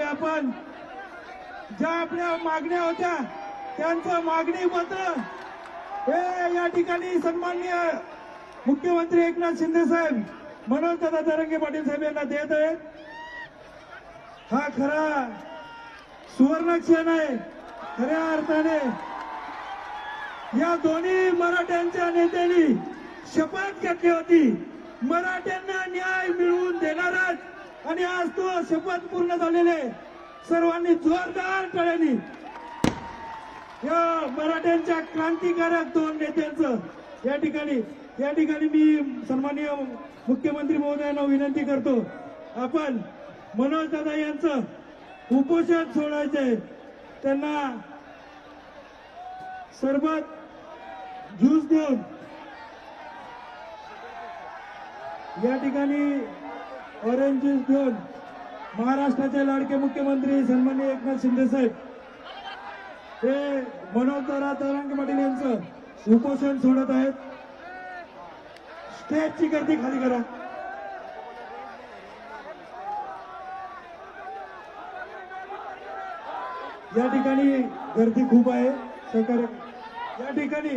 आणि आपण ज्या आपल्या मागण्या होत्या त्यांचं मागणी पत्र हे या ठिकाणी सन्माननीय मुख्यमंत्री एकनाथ शिंदे साहेब मनोज दादा तरंगे पाटील साहेब यांना देत आहेत. हा खरा सुवर्ण क्षण आहे खऱ्या अर्थाने. या दोन्ही मराठ्यांच्या नेत्यांनी शपथ घेतली होती. मराठ्यांना न्याय मिळवून देणारच आणि आज तो शपथ पूर्ण झालेले सर्वांनी जोरदार टाळ्यांनी. या मराठ्यांच्या क्रांतिकारक दोन नेत्यांचं या ठिकाणी या ठिकाणी मी सन्माननीय मुख्यमंत्री महोदयांना विनंती करतो. आपण मनोज दादा यांचं उपोषण सोडायचंय त्यांना सरबत ज्यूस देऊन या ठिकाणी ऑरेंज ज्यूस घेऊन महाराष्ट्राचे लाडके मुख्यमंत्री सन्मान्य एकनाथ शिंदे साहेब. हे मनोज दादा तरंग पाटील यांचं उपोषण सोडत आहेत. स्टेजची गर्दी खाली करा. या ठिकाणी गर्दी खूप आहे. सहकार्य या ठिकाणी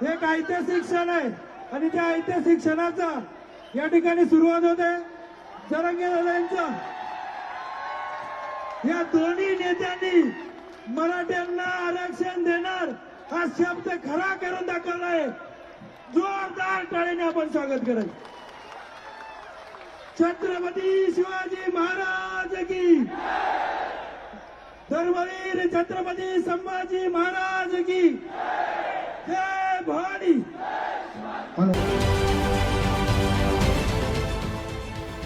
हे एक ऐतिहासिक क्षण आहे आणि त्या ऐतिहासिक क्षणाचा या ठिकाणी सुरुवात होते. जरंगे या दोन्ही नेत्यांनी मराठ्यांना आरक्षण देणार हा शब्द खरा करून दाखवलाय. जोरदार टाळीने आपण स्वागत करायचं छत्रपती शिवाजी महाराज की धर्मवीर छत्रपती संभाजी महाराज की जय. भवानी.